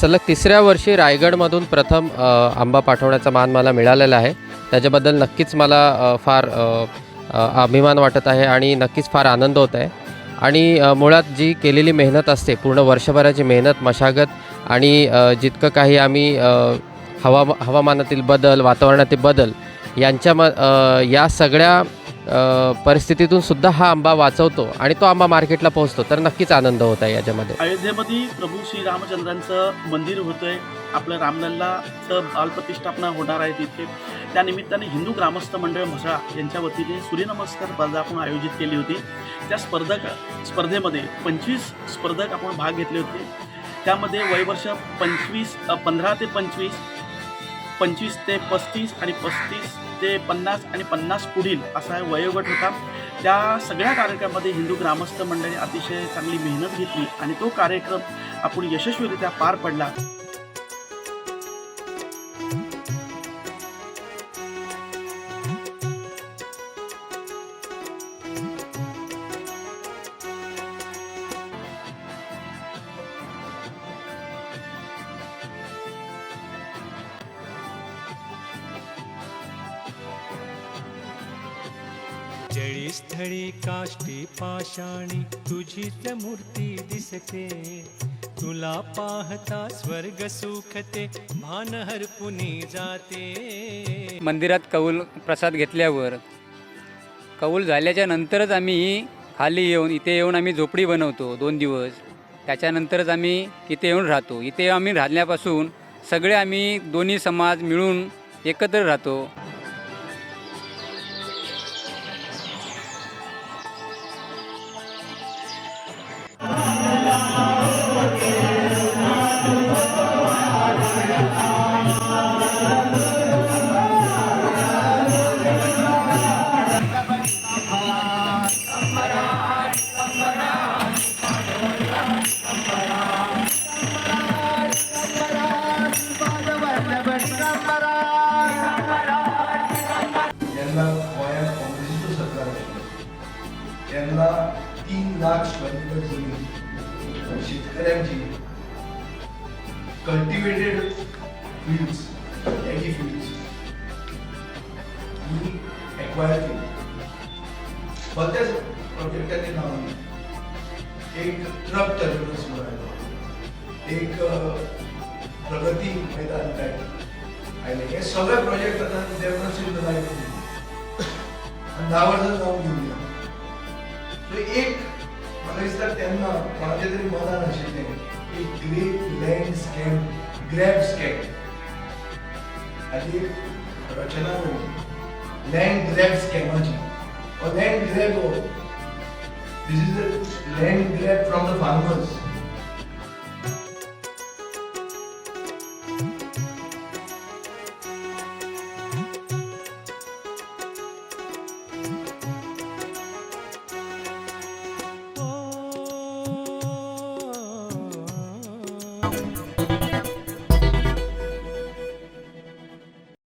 सलग तिसऱ्या वर्षी रायगडमधून प्रथम आंबा पाठवण्याचा मान मला मिळालेला आहे. त्याच्याबद्दल नक्कीच मला फार अभिमान वाटत आहे आणि नक्कीच फार आनंद होत आहे. आणि मुळात जी केलेली मेहनत असते पूर्ण वर्षभराची मेहनत मशागत आणि जितकं काही आम्ही हवा हवामानातील बदल वातावरणातील बदल यांच्या म या सगळ्या परिस्थितीतून सुद्धा हा आंबा वाचवतो आणि तो आंबा मार्केटला पोहोचतो. तर नक्कीच आनंद होत आहे याच्यामध्ये. अयोध्येमध्ये प्रभू श्रीरामचंद्रांचं मंदिर होतंय. आपलं रामलल्लाचं बालप्रतिष्ठापना होणार आहे तिथे. त्यानिमित्ताने हिंदू ग्रामस्थ मंडळ म्हसळा यांच्या वतीने सूर्यनमस्कार स्पर्धा आपण आयोजित केली होती. त्या स्पर्धक स्पर्धेमध्ये पंचवीस स्पर्धक आपण भाग घेतले होते. त्यामध्ये वयवर्ष पंचवीस पंधरा ते पंचवीस पंचवीस ते पस्तीस आणि पस्तीस ते पन्नास आणि पन्नास पुढील असा वयोगट होता. त्या सगळ्या कार्यक्रमामध्ये हिंदू ग्रामस्थ मंडळी अतिशय चांगली मेहनत घेतली आणि तो कार्यक्रम आपण यशस्वीरित्या पार पडला. जळी स्थळी काष्टी पाषाणी तुझीच मूर्ती दिसते. तुला पाहता स्वर्ग सुखते भान हरपुनी जाते. मंदिरात कौल प्रसाद घेतल्यावर कौल झाल्याच्या नंतरच आम्ही खाली येऊन इथे येऊन आम्ही झोपडी बनवतो दोन दिवस. त्याच्यानंतरच आम्ही इथे येऊन राहतो. इथे आम्ही राहण्यापासून सगळे आम्ही दोन्ही समाज मिळून एकत्र राहतो. लाख स्क्वेअर मीटर शेतकऱ्यांची कल्टिवेटेड फील्ड्स एगी फील्ड्स मी एक्वायर केली. पण त्याच प्रोजेक्टाचे नाव एक ट्रक टर्मिनस म्हणायला एक प्रगती मैदान काय? आयले हे सगळे प्रोजेक्ट आता डेव्हलपमेंट लायक आणि धा वर्सां जावन घेऊन सो एक म्हाका दिसता तेन्ना कोणाच्या तरी मनान आशिल्लें एक ग्रेट लँड ग्रॅबस्केप ग्रॅब हाची रचना जाली land grab स्कॅमाची land grab this is land grab from the farmers